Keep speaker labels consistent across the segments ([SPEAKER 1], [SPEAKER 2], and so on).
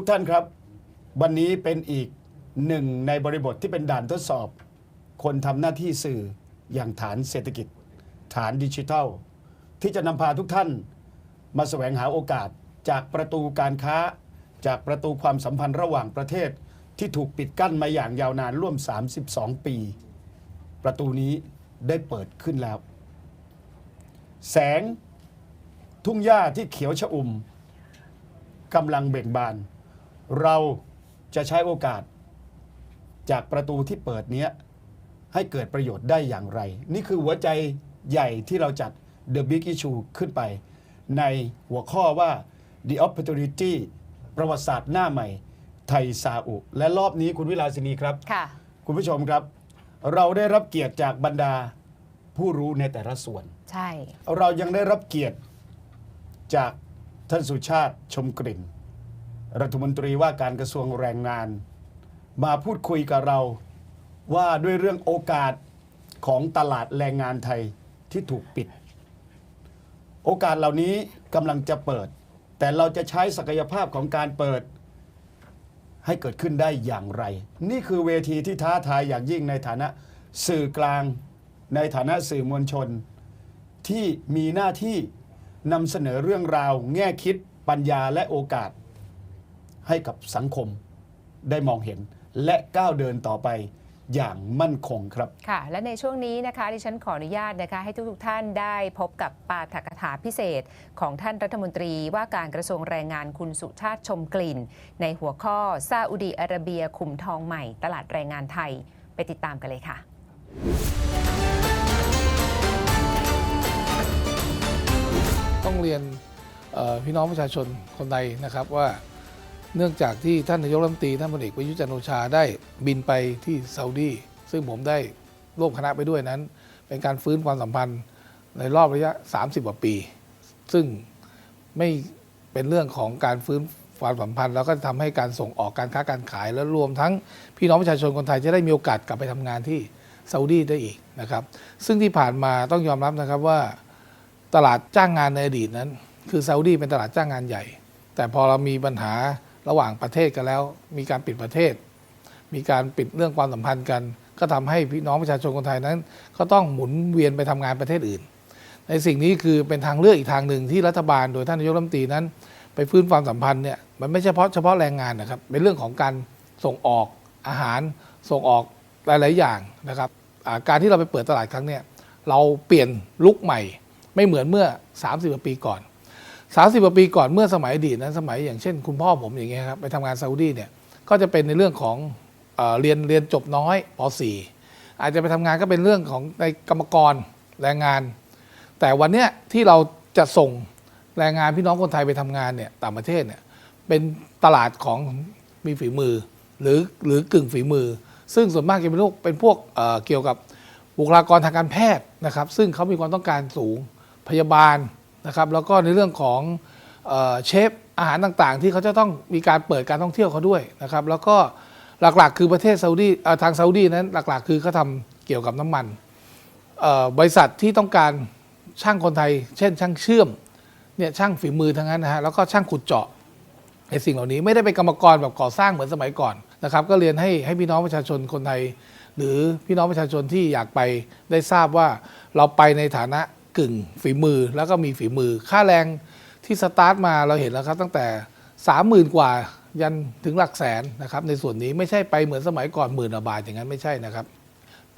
[SPEAKER 1] ทุกท่านครับ วันนี้เป็นอีกหนึ่งในบริบทที่เป็นด่านทดสอบ คนทำหน้าที่สื่ออย่างฐานเศรษฐกิจ ฐานดิจิทัล ที่จะนำพาทุกท่าน มาแสวงหาโอกาสจากประตูการค้า จากประตูความสัมพันธ์ระหว่างประเทศที่ถูกปิดกั้นมาอย่างยาวนานร่วม 32 ปี ประตูนี้ได้เปิดขึ้นแล้ว แสงทุ่งหญ้าที่เขียวชอุ่มกำลังเบ่งบาน เราจะใช้โอกาสจากประตูที่เปิดเนี้ยให้เกิดประโยชน์ได้อย่างไร นี่คือหัวใจใหญ่ที่เราจัด The Big Issue ขึ้นไป ในหัวข้อว่า The Opportunity ประวัติศาสตร์หน้าใหม่ ไทยซาอุ และรอบนี้คุณวิลาสินีครับ
[SPEAKER 2] ค่ะ
[SPEAKER 1] คุณผู้ชมครับ เราได้รับเกียรติจากบรรดาผู้รู้ในแต่ละส่วน
[SPEAKER 2] ใช่
[SPEAKER 1] เรายังได้รับเกียรติจากท่านสุชาติชมกลิ่น รัฐมนตรีว่าการกระทรวงแรงงาน มาพูดคุยกับเราว่าด้วยเรื่องโอกาสของตลาดแรงงานไทยที่ถูกปิด โอกาสเหล่านี้กำลังจะเปิด แต่เราจะใช้ศักยภาพของการเปิด ให้เกิดขึ้นได้อย่างไร นี่คือเวทีที่ท้าทายอย่างยิ่งในฐานะสื่อกลาง ในฐานะสื่อมวลชน ที่มีหน้าที่นำเสนอเรื่องราว แง่คิดปัญญาและโอกาส ให้กับสังคมได้มองเห็น และก้าวเดินต่อไปอย่างมั่นคงครับ
[SPEAKER 2] ค่ะ และในช่วงนี้นะคะดิฉันขออนุญาตนะคะ ให้ทุกๆท่านได้พบกับปาฐกถาพิเศษ ของท่านรัฐมนตรีว่าการกระทรวงแรงงานคุณสุชาติชมกลิ่น ในหัวข้อซาอุดีอาระเบียขุมทองใหม่ ตลาดแรงงานไทย ไปติดตามกันเลยค่ะ
[SPEAKER 3] ต้องเรียนเอ่อพี่น้องประชาชนคนใดนะครับว่า เนื่องจากที่ท่านนายกรัฐมนตรีท่านพลเอกประยุทธ์จันโอชาได้บินไปที่ซาอุดีซึ่งผมได้ร่วมคณะไปด้วยนั้น เป็นการฟื้นความสัมพันธ์ในรอบระยะ 30กว่าปี ซึ่งไม่เป็นเรื่องของการฟื้นความสัมพันธ์ แล้วก็ทำให้การส่งออกการค้าการขาย และรวมทั้งพี่น้องประชาชนคนไทยจะได้มีโอกาสกลับไปทำงานที่ซาอุดีได้อีกนะครับ ซึ่งที่ผ่านมาต้องยอมรับนะครับว่าตลาดจ้างงานในอดีตนั้น คือซาอุดีเป็นตลาดจ้างงานใหญ่ แต่พอเรามีปัญหา ระหว่างประเทศกันแล้ว มีการปิดประเทศ มีการปิดเรื่องความสัมพันธ์กัน ก็ทำให้พี่น้องประชาชนคนไทยนั้น ก็ต้องหมุนเวียนไปทำงานประเทศอื่น ในสิ่งนี้คือเป็นทางเลือกอีกทางหนึ่งที่รัฐบาลโดยท่านนายกรัฐมนตรีนั้น ไปฟื้นความสัมพันธ์เนี่ยมันไม่เฉพาะเฉพาะแรงงานนะครับเป็นเรื่องของการส่งออกอาหารส่งออกหลาย ๆ อย่างนะครับการที่เราไปเปิดตลาดครั้งเนี้ยเราเปลี่ยนลุกใหม่ ไม่เหมือนเมื่อ 30กว่าปีก่อน 30กว่าปีก่อนเมื่อสมัยอดีตนั้นสมัยอย่างเช่น คุณพ่อผมอย่างเงี้ยครับไปทำงานซาอุดีเนี่ยก็จะเป็นในเรื่องของเออเรียนเรียนจบน้อยป .4 อาจจะไปทำงานก็เป็นเรื่องของในกรรมกรแรงงาน แต่วันเนี้ยที่เราจะส่งแรงงานพี่น้องคนไทยไปทำงานเนี่ยต่างประเทศเนี่ยเป็นตลาดของมีฝีมือ หรือหรือกึ่งฝีมือ ซึ่งส่วนมากจะเป็นพวกเป็นพวกเเกี่ยวกับบุคลากรทางการแพทย์นะครับ ซึ่งเขามีความต้องการสูงพยาบาล นะครับแล้วก็ในเรื่องของเอเชฟอาหารต่างๆ ที่เขาจะต้องมีการเปิดการท่องเที่ยวเขาด้วยนะครับแล้วก็หลักๆ คือประเทศซาอุดีทางซาอุดีนั้นหลักๆ คือเขาทำเกี่ยวกับน้ำมันบริษัทที่ต้องการช่างคนไทย เช่น ช่างเชื่อมเนี่ยช่างฝีมือทั้งนั้นนะฮะแล้วก็ช่างขุดเจาะในสิ่งเหล่านี้ไม่ได้เป็นกรรมกรแบบก่อสร้างเหมือนสมัยก่อนนะครับก็เรียนให้ให้พี่น้องประชาชนคนไทย หรือพี่น้องประชาชนที่อยากไปได้ทราบว่าเราไปในฐานะ กึ่งฝีมือแล้วก็มีฝีมือ ค่าแรงที่สตาร์ทมาเราเห็นแล้วครับตั้งแต่ 30,000 กว่ายันถึงหลักแสนนะครับในส่วนนี้ไม่ใช่ไปเหมือนสมัยก่อนหมื่นบาทอย่างนั้นไม่ใช่นะครับ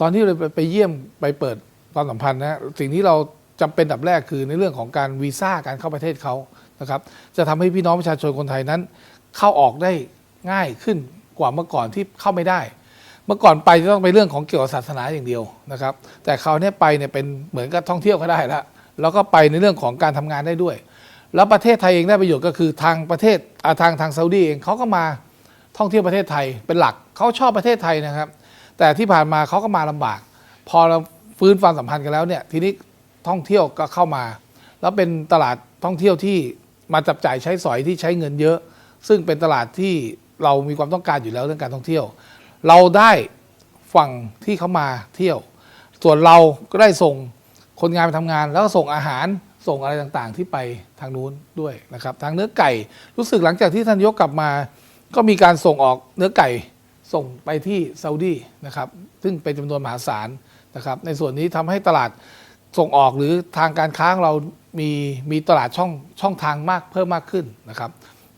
[SPEAKER 3] ตอนที่เราไปเยี่ยมไปเปิดความสัมพันธ์นะสิ่งที่เราจำเป็นดับแรกคือในเรื่องของการวีซ่าการเข้าประเทศเขานะครับจะทำให้พี่น้องประชาชนคนไทยนั้น เข้าออกได้ง่ายขึ้นกว่าเมื่อก่อนที่เข้าไม่ได้ มื่อก่อนไปจะต้องไปเรื่องของเกี่ยวกับศาสนาอย่างเดียวนะครับ แต่คราวนี้ไปเนี่ยเป็นเหมือนกับท่องเที่ยวก็ได้แล้วแล้วก็ไปในเรื่องของการทำงานได้ด้วย แล้วประเทศไทยเองได้ประโยชน์ก็คือทางประเทศอาทางทางซาอุดีเองเขาก็มาท่องเที่ยวประเทศไทยเป็นหลักเขาชอบประเทศไทยนะครับ แต่ที่ผ่านมาเขาก็มาลำบาก พอเราฟื้นความสัมพันธ์กันแล้วเนี่ยทีนี้ท่องเที่ยวก็เข้ามา แล้วเป็นตลาดท่องเที่ยวที่มาจับจ่ายใช้สอยที่ใช้เงินเยอะ ซึ่งเป็นตลาดที่เรามีความต้องการอยู่แล้วเรื่องการท่องเที่ยว เราได้ฝั่งที่เขามาเที่ยว ส่วนเราก็ได้ส่งคนงานไปทำงาน แล้วก็ส่งอาหารส่งอะไรต่างๆ ที่ไปทางนู้นด้วยนะครับ ทางเนื้อไก่รู้สึกหลังจากที่ท่านยกกลับมา ก็มีการส่งออกเนื้อไก่ส่งไปที่ซาอุดีนะครับ ซึ่งเป็นจำนวนมหาศาลนะครับ ในส่วนนี้ทำให้ตลาดส่งออกหรือทางการค้าของเรามีมีตลาดช่องช่องทางมากเพิ่มมากขึ้นนะครับ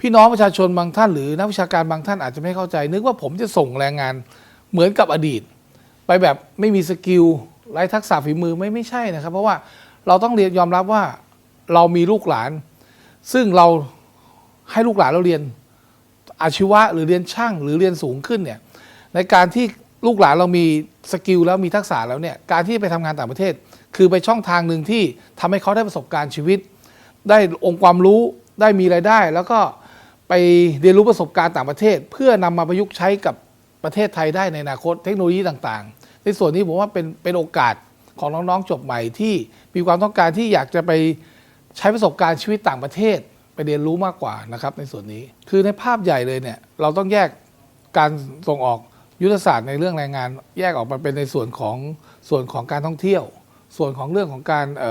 [SPEAKER 3] พี่น้องประชาชนบางท่านหรือนักวิชาการบางท่านอาจจะไม่เข้าใจ นึกว่าผมจะส่งแรงงานเหมือนกับอดีต ไปแบบไม่มีสกิลไร้ทักษะฝีมือไม่ไม่ใช่นะครับ เพราะว่าเราต้องเรียนยอมรับว่าเรามีลูกหลาน ซึ่งเราให้ลูกหลานเราเรียนอาชีวะหรือเรียนช่างหรือเรียนสูงขึ้นเนี่ยในการที่ลูกหลานเรามีสกิลแล้วมีทักษะแล้วเนี่ยการที่ไปทำงานต่างประเทศ คือไปช่องทางหนึ่งที่ทำให้เขาได้ประสบการณ์ชีวิต ได้องค์ความรู้ได้มีรายได้ แล้วก็ ไปเรียนรู้ประสบการณ์ต่างประเทศ เพื่อนำมาประยุกต์ใช้กับประเทศไทยได้ในอนาคตเทคโนโลยีต่างๆ ในส่วนนี้ผมว่าเป็นเป็นโอกาสของน้องๆจบใหม่ที่มีความต้องการที่อยากจะไปใช้ประสบการณ์ชีวิตต่างประเทศไปเรียนรู้มากกว่านะครับในส่วนนี้คือในภาพใหญ่เลยเนี่ยเราต้องแยกการส่งออกยุทธศาสตร์ในเรื่องแรงงาน แยกออกมาเป็นในส่วนของส่วนของการท่องเที่ยว ส่วนของเรื่องของการเ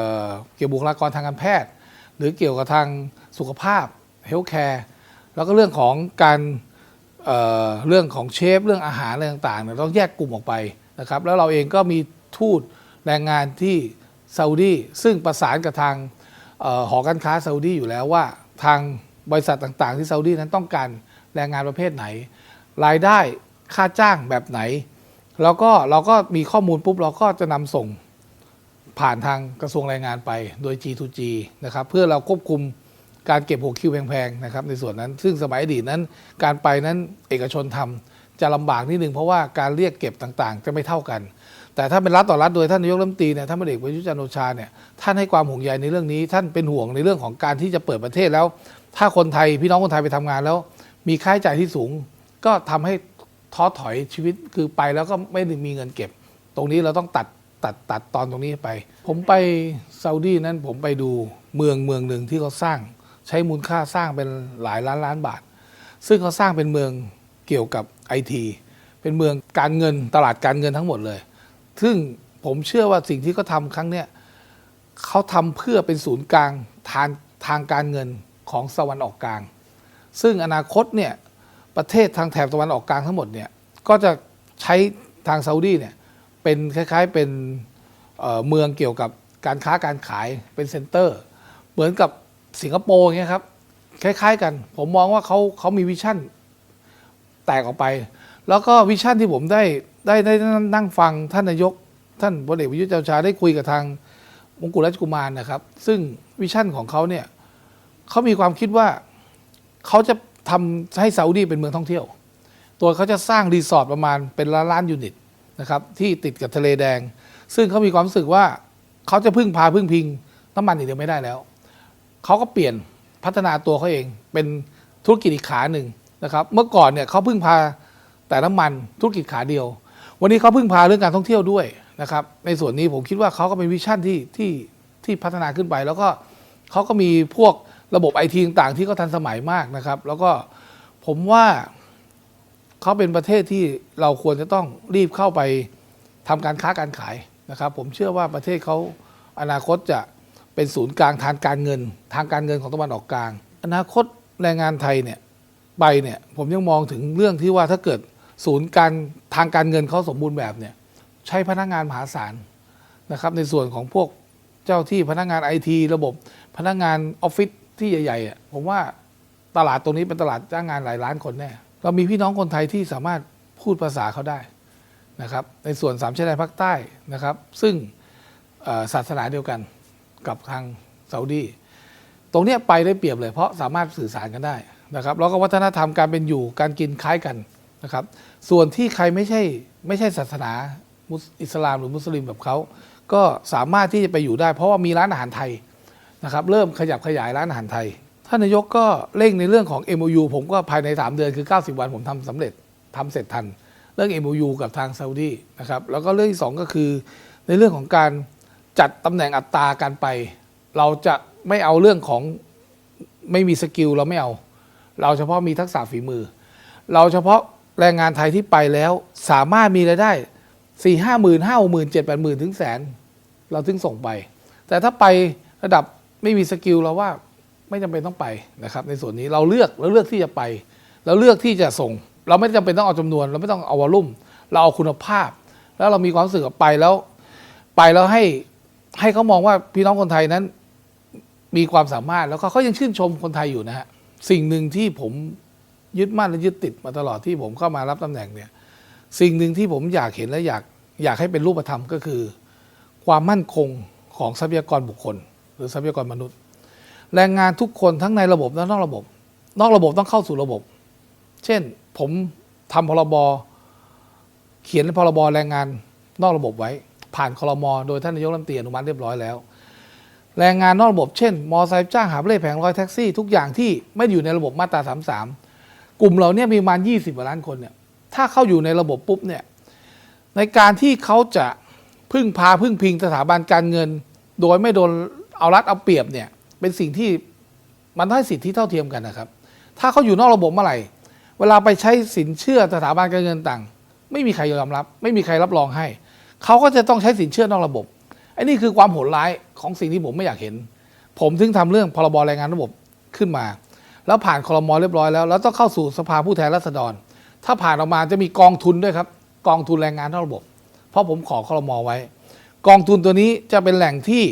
[SPEAKER 3] เกี่ยวบุคลากรทางการแพทย์ หรือเกี่ยวกับทางสุขภาพเฮลท์แคร์ แล้วก็เรื่องของการเเรื่องของเชฟเรื่องอาหารอะไรต่างๆเนี่ยต้องแยกกลุ่มออกไปนะครับ แล้วเราเองก็มีทูตแรงงานที่ซาอุดีซึ่งประสานกับทางออหอการค้าซาอุดีอยู่แล้วว่าทางบริษัทต่างๆ ที่ซาอุดีนั้นต้องการแรงงานประเภทไหน รายได้ค่าจ้างแบบไหน แล้วก็เราก็มีข้อมูลปุ๊บเราก็จะนำส่งผ่านทางกระทรวงแรงงานไปโดย G2G นะครับเพื่อเราควบคุม การเก็บหัวคิวแพงๆนะครับในส่วนนั้น ซึ่งสมัยอดีตนั้น การไปนั้นเอกชนทำจะลำบากนิดนึงเพราะว่าการเรียกเก็บต่างๆ จะไม่เท่ากัน แต่ถ้าเป็นรัฐต่อรัฐโดยท่านนายกรัฐมนตรีเนี่ยท่านพลเอกประยุทธ์จันทร์โอชาเนี่ยท่านให้ความห่วงใยในเรื่องนี้ ท่านเป็นห่วงในเรื่องของการที่จะเปิดประเทศแล้ว ถ้าคนไทยพี่น้องคนไทยไปทำงานแล้ว มีค่าใช้จ่ายที่สูง ก็ทำให้ท้อถอยชีวิตคือไปแล้วก็ไม่มีเงินเก็บ ตรงนี้เราต้องตัดตัดตัดตอนตรงนี้ไป ผมไปซาอุดีนั้นผมไปดูเมืองเมืองหนึ่งที่เขาสร้าง ใช้มูลค่าสร้างเป็นหลายล้านล้านบาท ซึ่งเขาสร้างเป็นเมืองเกี่ยวกับไอทีเป็นเมืองการเงินตลาดการเงินทั้งหมดเลย ซึ่งผมเชื่อว่าสิ่งที่เขาทำครั้งเนี้ยเขาทำเพื่อเป็นศูนย์กลางทางทางการเงินของสวรรค์ออกกลาง ซึ่งอนาคตเนี่ยประเทศทางแถบตะวันออกกลางทั้งหมดเนี่ยก็จะใช้ทางซาอุดีเนี่ยเป็นคล้ายๆเป็นเเมืองเกี่ยวกับการค้าการขายเป็นเซ็นเตอร์ เหมือนกับ สิงคโปร์อย่างเงี้ยครับ คล้าย ๆ กัน ผมมองว่าเขาเขามีวิชั่นแตกออกไป แล้วก็วิชั่นที่ผมได้ได้ได้นั่งฟังท่านนายก ท่านพลเอกประยุทธ์จันทร์ชาได้คุยกับทางมงกุฎราชกุมารนะครับ ซึ่งวิชั่นของเขาเนี่ยเขามีความคิดว่าเขาจะทำให้ซาอุดีเป็นเมืองท่องเที่ยว ตัวเขาจะสร้างรีสอร์ทประมาณเป็นล้านล้านยูนิตนะครับที่ติดกับทะเลแดง ซึ่งเขามีความรู้สึกว่าเขาจะพึ่งพาพึ่งพิงน้ำมันอย่างเดียวไม่ได้แล้ว เขาก็เปลี่ยนพัฒนาตัวเขาเองเป็นธุรกิจอีกขาหนึ่งนะครับ เมื่อก่อนเนี่ยเขาพึ่งพาแต่น้ำมันธุรกิจขาเดียว วันนี้เขาพึ่งพาเรื่องการท่องเที่ยวด้วยนะครับ ในส่วนนี้ผมคิดว่าเขาก็เป็นวิชั่นที่ที่ที่พัฒนาขึ้นไป แล้วก็เขาก็มีพวกระบบไอทีต่างๆ ที่เขาทันสมัยมากนะครับ แล้วก็ผมว่าเขาเป็นประเทศที่เราควรจะต้องรีบเข้าไปทำการค้าการขายนะครับ ผมเชื่อว่าประเทศเขาอนาคตจะ เป็นศูนย์กลางทางการเงิน ทางการเงินของตะวันออกกลาง อนาคตแรงงานไทยเนี่ยไปเนี่ยผมยังมองถึงเรื่องที่ว่าถ้าเกิดศูนย์การทางการเงินเขาสมบูรณ์แบบเนี่ยใช้พนักงานมหาศาลนะครับในส่วนของพวกเจ้าที่พนักงานไอทีระบบพนักงานออฟฟิศที่ใหญ่ๆอ่ผมว่าตลาดตรงนี้เป็นตลาดจ้างงานหลายล้านคนแน่เรามีพี่น้องคนไทยที่สามารถพูดภาษาเขาได้นะครับในส่วนสามชายแดนภาคใต้นะครับ ซึ่งศาสนาเดียวกัน กับทางซาอุดีตรงนี้ไปได้เปรียบเลยเพราะสามารถสื่อสารกันได้นะครับแล้วก็วัฒนธรรมการเป็นอยู่การกินคล้ายกันนะครับ ส่วนที่ใครไม่ใช่ไม่ใช่ศาสนาอิสลามหรือมุสลิมแบบเขาก็สามารถที่จะไปอยู่ได้ เพราะว่ามีร้านอาหารไทยนะครับ เริ่มขยับขยายร้านอาหารไทยท่านนายกก็เร่งในเรื่องของ MOU ผมก็ภายใน 3 เดือนคือ 90 วันผมทำสำเร็จทำเสร็จทัน เรื่อง MOU กับทางซาอุดีนะครับแล้วก็เรื่องที่สองก็คือในเรื่องของการ จัดตำแหน่งอัตราการไป เราจะไม่เอาเรื่องของไม่มีสกิลเราไม่เอา เราเฉพาะมีทักษะฝีมือ เราเฉพาะแรงงานไทยที่ไปแล้วสามารถมีรายได้สี่ห้าหมื่นห้าหมื่นเจ็ดแปดหมื่นถึงแสน เราถึงส่งไป แต่ถ้าไประดับไม่มีสกิลเราว่าไม่จำเป็นต้องไปนะครับ ในส่วนนี้เราเลือกเราเลือกที่จะไปแล้วเลือกที่จะส่ง เราไม่จำเป็นต้องเอาจำนวน เราไม่ต้องเอาวอลุ่ม เราเอาคุณภาพ แล้วเรามีความรู้สึกไปแล้ว ไปแล้วให้ ให้เขามองว่าพี่น้องคนไทยนั้น มีความสามารถแล้วก็เขายังชื่นชมคนไทยอยู่นะฮะสิ่งหนึ่งที่ผมยึดมั่นและยึดติดมาตลอดที่ผมเข้ามารับตำแหน่งเนี่ย สิ่งหนึ่งที่ผมอยากเห็นและอยากอยากให้เป็นรูปธรรมก็คือ ความมั่นคงของทรัพยากรบุคคล หรือทรัพยากรมนุษย์ แรงงานทุกคนทั้งในระบบและนอกระบบ นอกระบบต้องเข้าสู่ระบบ เช่น ผมทำพรบเขียนพรบแรงงานนอกระบบไว้ ผ่านคลมโดยท่านนายกรัฐมนตรีอนุมัติเรียบร้อยแล้ว แรงงานนอกระบบเช่น มอไซค์จ้างหาบเล่แผงลอยแท็กซี่ทุกอย่างที่ไม่อยู่ในระบบมาตรา 33 กลุ่มเราเนี่ยมีประมาณ 20กว่าล้านคนเนี่ยถ้าเข้าอยู่ในระบบปุ๊บเนี่ยในการที่เขาจะพึ่งพาพึ่งพิงสถาบันการเงิน โดยไม่โดนเอารัดเอาเปรียบเนี่ยเป็นสิ่งที่มันให้สิทธิเท่าเทียมกันนะครับ ถ้าเขาอยู่นอกระบบเมื่อไหร่ เวลาไปใช้สินเชื่อสถาบันการเงินต่าง ไม่มีใครยอมรับ ไม่มีใครรับรองให้ เขาก็จะต้องใช้สินเชื่อนอกระบบไอ้นี่คือความโหดร้ายของสิ่งที่ผมไม่อยากเห็น ผมถึงทำเรื่องพรบแรงงานระบบขึ้นมา แล้วผ่านคลมอเรียบร้อยแล้ว แล้วต้องเข้าสู่สภาผู้แทนราษฎร ถ้าผ่านออกมาจะมีกองทุนด้วยครับ กองทุนแรงงานนอกระบบ เพราะผมขอคลมอไว้ กองทุนตัวนี้จะเป็นแหล่งที่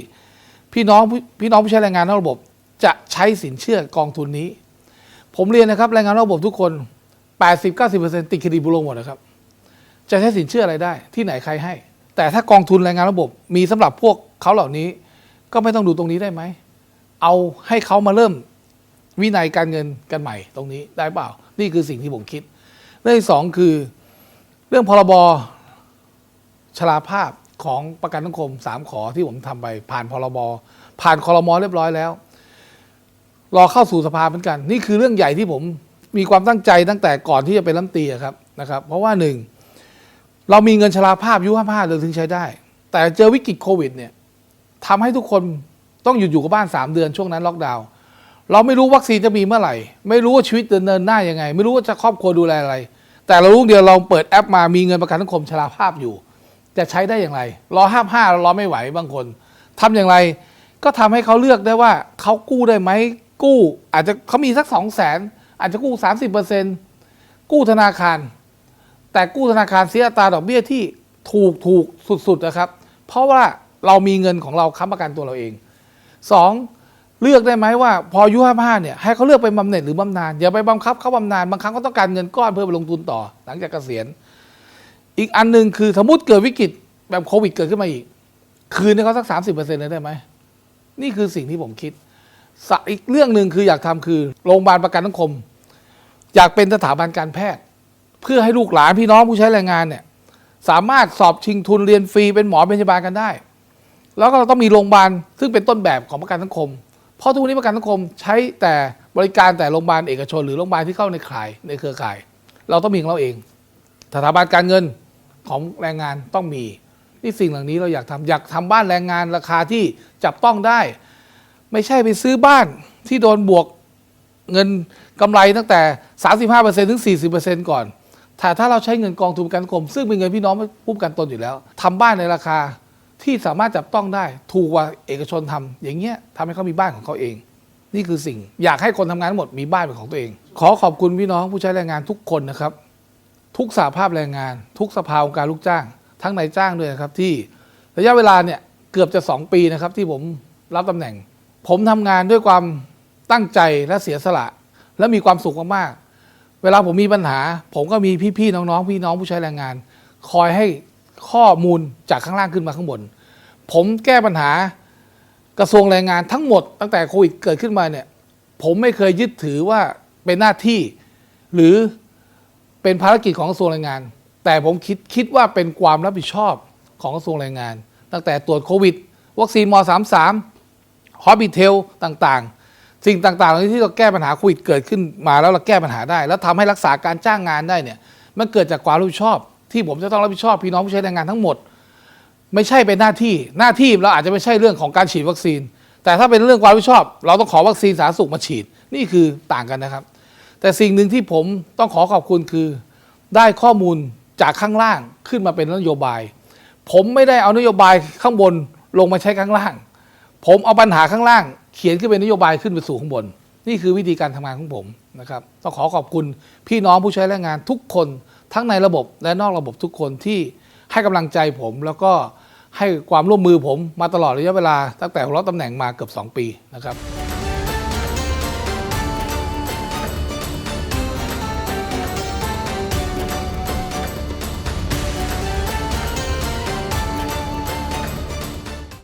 [SPEAKER 3] พี่น้องพี่น้องผู้ใช้แรงงานนอกระบบ จะใช้สินเชื่อกองทุนนี้ ผมเรียนนะครับแรงงานนอกระบบทุกคน 80-90%ติดเครดิตบูโรหมดนะครับจะใช้สินเชื่ออะไรได้ที่ไหนใครให้ แต่ถ้ากองทุนแรงงานระบบ มีสำหรับพวกเขาเหล่านี้ ก็ไม่ต้องดูตรงนี้ได้ไหม เอาให้เขามาเริ่มวินัยการเงินกันใหม่ตรงนี้ได้เปล่า นี่คือสิ่งที่ผมคิด เรื่องที่สองคือเรื่องพรบชราภาพของประกันสังคมสามขอที่ผมทำไป ผ่านพรบผ่านคอรมอเรียบร้อยแล้ว รอเข้าสู่สภาเหมือนกัน นี่คือเรื่องใหญ่ที่ผมมีความตั้งใจตั้งแต่ก่อนที่จะเป็นรัฐมนตรีครับนะครับ เพราะว่าหนึ่ง เรามีเงินชราภาพอายุ55เดือนถึงใช้ได้ แต่เจอวิกฤตโควิดเนี่ยทำให้ทุกคนต้องหยุดอยู่กับบ้าน 3 เดือนช่วงนั้นล็อกดาวน์เราไม่รู้วัคซีนจะมีเมื่อไหร่ ไม่รู้ว่าชีวิตเดินเนินหน้ายังไง ไม่รู้ว่าจะครอบครัวดูแลอะไร แต่เรารู้เดียวเราเปิดแอปมามีเงินประกันสังคมชราภาพอยู่ จะใช้ได้อย่างไร รอห้าห้าเรารอไม่ไหวบางคนทำอย่างไรก็ทำให้เขาเลือกได้ว่าเขากู้ได้ไหมกู้ อาจจะเขามีสักสองแสนอาจจะกู้30%กู้ธนาคาร แต่กู้ธนาคารเสียอัตราดอกเบี้ยที่ถูกถูกสุดๆนะครับ เพราะว่าเรามีเงินของเราค้ำประกันตัวเราเองสองเลือกได้ไหมว่าพออายุห้าห้าเนี่ยให้เขาเลือกไปบำเหน็จหรือบำนาญอย่าไปบังคับเขาบำนาญบางครั้งเขาต้องการเงินก้อนเพื่อไปลงทุนต่อ หลังจากเกษียณ อีกอันหนึ่งคือสมมติเกิดวิกฤตแบบโควิดเกิดขึ้นมาอีก คืนให้เขาสักสามสิบเปอร์เซ็นต์เลยได้ไหมนี่คือสิ่งที่ผมคิดอีกเรื่องหนึ่งคืออยากทำคือโรงพยาบาลประกันสังคม อยากเป็นสถาบันการแพทย์ เพื่อให้ลูกหลานพี่น้องผู้ใช้แรงงานเนี่ย สามารถสอบชิงทุนเรียนฟรีเป็นหมอเป็นพยาบาลกันได้ แล้วก็เราต้องมีโรงพยาบาลซึ่งเป็นต้นแบบของประกันสังคม เพราะทุกวันนี้ประกันสังคมใช้แต่บริการแต่โรงพยาบาลเอกชน หรือโรงพยาบาลที่เข้าในข่ายในเครือข่าย เราต้องมีของเราเอง สถาบันการเงินของแรงงานต้องมีนี่สิ่งเหล่านี้เราอยากทำอยากทำบ้านแรงงานราคาที่จับต้องได้ ไม่ใช่ไปซื้อบ้านที่โดนบวกเงินกำไรตั้งแต่ 35%ถึง 40%ก่อน ถ้าถ้าเราใช้เงินกองทุนประกันสังคม ซึ่งเป็นเงินพี่น้องผู้ประกันตนอยู่แล้วทำบ้านในราคาที่สามารถจับต้องได้ ถูกกว่าเอกชนทำอย่างเงี้ยทำให้เขามีบ้านของเขาเอง นี่คือสิ่งอยากให้คนทำงานทั้งหมดมีบ้านเป็นของตัวเอง ขอขอบคุณพี่น้องผู้ใช้แรงงานทุกคนนะครับ ทุกสาภาพแรงงาน ทุกสภาองค์การลูกจ้าง ทั้งนายจ้างด้วยนะครับที่ระยะเวลาเนี่ยเกือบจะ 2 ปีนะครับที่ผมรับตำแหน่ง ผมทำงานด้วยความตั้งใจและเสียสละ และมีความสุขมากๆ เวลาผมมีปัญหา ผมก็มีพี่ๆน้องๆ พี่น้องผู้ใช้แรงงาน คอยให้ข้อมูลจากข้างล่างขึ้นมาข้างบน ผมแก้ปัญหากระทรวงแรงงานทั้งหมดตั้งแต่โควิดเกิดขึ้นมาเนี่ย ผมไม่เคยยึดถือว่าเป็นหน้าที่หรือเป็นภารกิจของกระทรวงแรงงาน แต่ผมคิดคิดว่าเป็นความรับผิดชอบของกระทรวงแรงงาน ตั้งแต่ตรวจโควิด วัคซีนม 33 ฮอบิเทลต่างๆ สิ่งต่างๆเหล่านี้ที่เราแก้ปัญหาโควิดเกิดขึ้นมาแล้วเราแก้ปัญหาได้ แล้วทำให้รักษาการจ้างงานได้เนี่ย มันเกิดจากความรับผิดชอบ ที่ผมจะต้องรับผิดชอบพี่น้องผู้ใช้แรงงานทั้งหมด ไม่ใช่เป็นหน้าที่หน้าที่เราอาจจะไม่ใช่เรื่องของการฉีดวัคซีน แต่ถ้าเป็นเรื่องความรับผิดชอบ เราต้องขอวัคซีนสาธารณสุขมาฉีดนี่คือต่างกันนะครับ แต่สิ่งหนึ่งที่ผมต้องขอขอบคุณคือ ได้ข้อมูลจากข้างล่างขึ้นมาเป็นนโยบาย ผมไม่ได้เอานโยบายข้างบนลงมาใช้ข้างล่าง ผมเอาปัญหาข้างล่าง ขียนขึ้นเป็นนโยบายขึ้นไปสู่ข้างบน นี่คือวิธีการทำงานของผมนะครับต้องขอขอบคุณพี่น้องผู้ใช้แรงงานทุกคนทั้งในระบบและนอกระบบทุกคนที่ให้กำลังใจผมแล้วก็ให้ความร่วมมือผมมาตลอดระยะเวลาตั้งแต่รับตำแหน่งมาเกือบ 2 ปีนะครับ